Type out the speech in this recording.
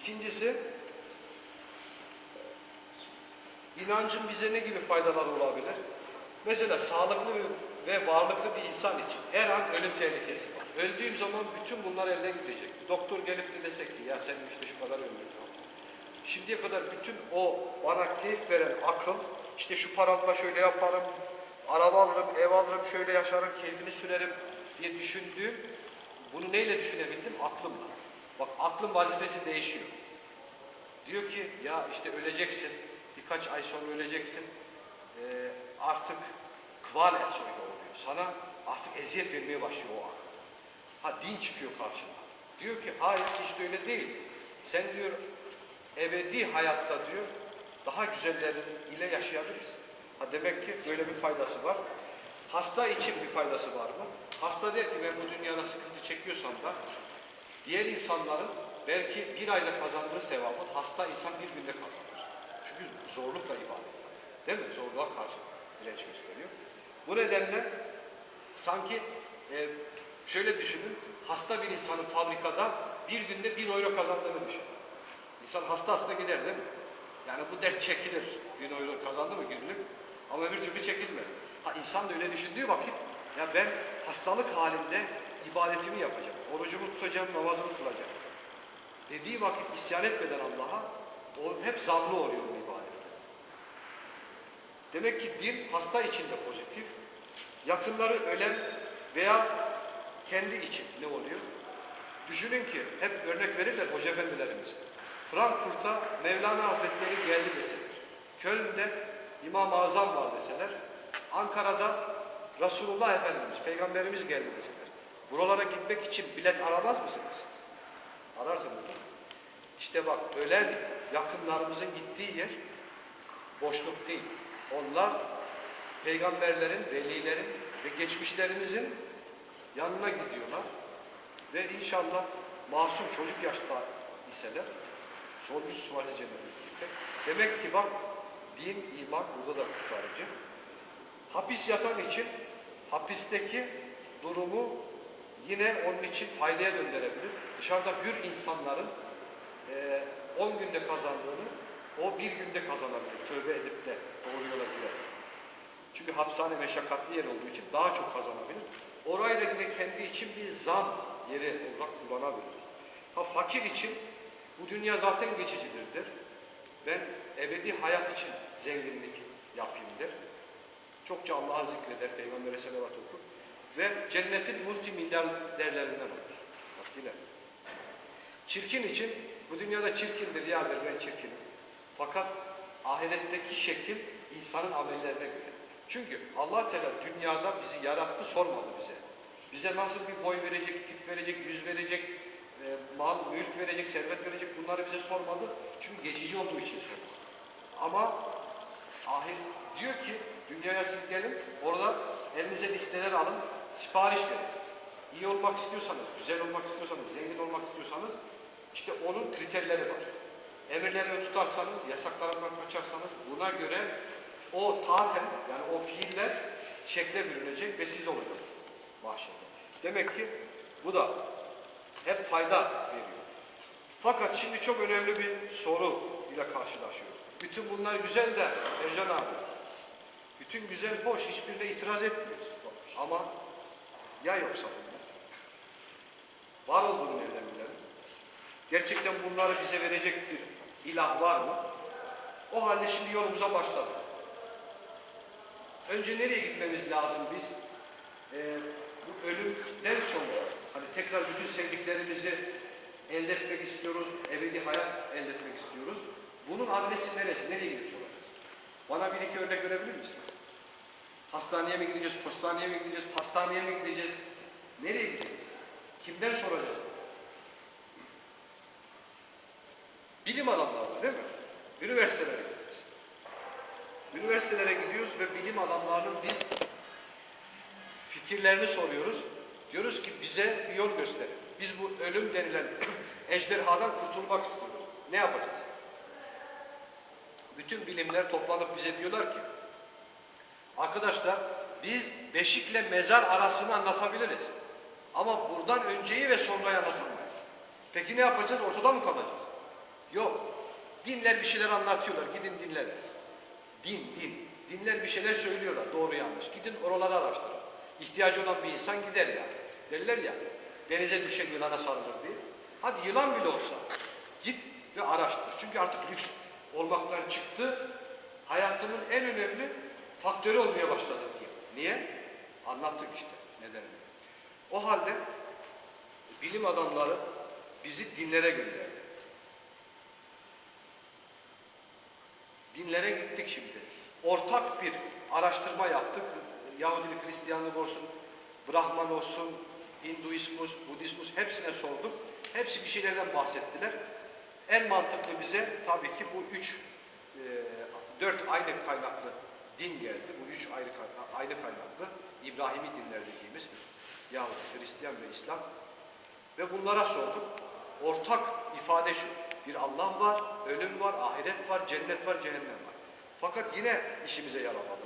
İkincisi, inancın bize ne gibi faydaları olabilir? Mesela sağlıklı ve varlıklı bir insan için her an ölüm tehlikesi var. Öldüğüm zaman bütün bunlar elden gidecek. Doktor gelip de desek ki ya senin işte şu kadar ömrün kaldı. Şimdiye kadar bütün o bana keyif veren akıl, işte şu paramla şöyle yaparım, araba alırım, ev alırım, şöyle yaşarım, keyfini sürerim diye düşündüğüm, bunu neyle düşünebildim? Aklımla. Bak aklın vazifesi değişiyor. Diyor ki ya işte öleceksin, birkaç ay sonra öleceksin, Ee, artık kval et söyle oluyor. Sana artık eziyet vermeye başlıyor o akıl. Ha din çıkıyor karşına. Diyor ki hayır hiç de öyle değil. Sen diyor ebedi hayatta diyor daha güzellerin ile yaşayabilirsin. Ha demek ki böyle bir faydası var. Hasta için bir faydası var mı? Hasta der ki ben bu dünyada sıkıntı çekiyorsam da diğer insanların belki bir ayda kazandığı sevabı hasta insan bir günde kazanır. Çünkü zorlukla ibadet. Değil mi? Zorluğa karşı direnç gösteriyor. Bu nedenle sanki e, şöyle düşünün, hasta bir insanın fabrikada bir günde bin euro kazandığını düşün. İnsan hasta hasta gider değil mi? Yani bu dert çekilir. Bin euro kazandı mı günlük? Ama bir türlü çekilmez. Ha insan da öyle düşündüğü vakit ya ben hastalık halinde ibadetimi yapacağım. Orucumu tutacağım, namazımı kılacağım. Dediği vakit isyan etmeden Allah'a o hep zamlı oluyor bu ibadet. Demek ki din hasta için de pozitif. Yakınları ölen veya kendi için ne oluyor? Düşünün ki hep örnek verirler hoca efendilerimiz. Frankfurt'a Mevlana Hazretleri geldi deseler. Köln'de İmam-ı Azam var deseler. Ankara'da Resulullah Efendimiz, Peygamberimiz geldi deseler. Buralara gitmek için bilet aramaz mısınız? Ararsınız değil mi? İşte bak ölen yakınlarımızın gittiği yer boşluk değil. Onlar peygamberlerin, velilerin ve geçmişlerimizin yanına gidiyorlar. Ve inşallah masum çocuk yaşta iseler sormuş suali cennete Demek ki bak din, iman burada da kurtarıcı. Hapis yatan için hapisteki durumu yine onun için faydaya döndürebilir. Dışarıda hür insanların eee 10 günde kazandığını o bir günde kazanabilir. Tövbe edip de doğru yola girerse. Çünkü hapishane meşakkatli yer olduğu için daha çok kazanabilir. Orayı da yine kendi için bir zam yeri olarak kullanabilir. Ha fakir için bu dünya zaten geçicidir der. Ben ebedi hayat için zenginlik yapayım der. Çokça Allah'ı zikreder, Peygamber'e selavat okur. Ve cennetin multimilyarderlerinden olur. Bak yine. Çirkin için, bu dünyada çirkindir, yardır ben çirkinim. Fakat ahiretteki şekil insanın amellerine göre. Çünkü allah Teala dünyada bizi yarattı, sormadı bize. Bize nasıl bir boy verecek, tip verecek, yüz verecek, e, mal, mülk verecek, servet verecek bunları bize sormadı. Çünkü geçici olduğu için sormadı. Ama ahir diyor ki dünyaya siz gelin, orada elinize listeler alın, sipariş verin. İyi olmak istiyorsanız, güzel olmak istiyorsanız, zengin olmak istiyorsanız işte onun kriterleri var. Emirlerini tutarsanız, yasaklarından kaçarsanız buna göre o taten yani o fiiller şekle bürünecek ve siz olacaksınız mahşerde. Demek ki bu da hep fayda veriyor. Fakat şimdi çok önemli bir soru ile karşılaşıyoruz. Bütün bunlar güzel de Ercan abi. Bütün güzel boş, hiçbirine itiraz etmiyoruz. Ama ya yoksa bunlar? Var olduğunu nereden bilelim? Gerçekten bunları bize verecek bir ilah var mı? O halde şimdi yolumuza başladık. Önce nereye gitmemiz lazım biz? Ee, bu ölümden sonra hani tekrar bütün sevdiklerimizi elde etmek istiyoruz, ebedi hayat elde etmek istiyoruz. Bunun adresi neresi? Nereye gidip soracağız? Bana bir iki örnek verebilir misin? Hastaneye mi gideceğiz, postaneye mi gideceğiz, hastaneye mi gideceğiz? Nereye gideceğiz? Kimden soracağız? Bilim adamları değil mi? Üniversitelere gidiyoruz. Üniversitelere gidiyoruz ve bilim adamlarının biz fikirlerini soruyoruz. Diyoruz ki bize bir yol gösterin. Biz bu ölüm denilen ejderhadan kurtulmak istiyoruz. Ne yapacağız? Bütün bilimler toplanıp bize diyorlar ki arkadaşlar biz beşikle mezar arasını anlatabiliriz. Ama buradan önceyi ve sonrayı anlatamayız. Peki ne yapacağız? Ortada mı kalacağız? Yok. Dinler bir şeyler anlatıyorlar. Gidin dinlere. Din, din. Dinler bir şeyler söylüyorlar. Doğru yanlış. Gidin oraları araştırın. İhtiyacı olan bir insan gider ya. Derler ya. Denize düşen yılana sarılır diye. Hadi yılan bile olsa git ve araştır. Çünkü artık lüks olmaktan çıktı. Hayatının en önemli faktörü olmaya başladı diye. Niye? Anlattık işte nedenini. O halde bilim adamları bizi dinlere gönderdi. Dinlere gittik şimdi. Ortak bir araştırma yaptık. Yahudilik, Hristiyanlık olsun, Brahman olsun, Hinduizmus, Budizmus hepsine sorduk. Hepsi bir şeylerden bahsettiler. En mantıklı bize tabii ki bu üç, e, dört aynı kaynaklı din geldi. Bu üç ayrı aynı kaynaklı İbrahimi dinler dediğimiz Yahudi, Hristiyan ve İslam. Ve bunlara sorduk. Ortak ifade şu. Bir Allah var, ölüm var, ahiret var, cennet var, cehennem var. Fakat yine işimize yaramadı.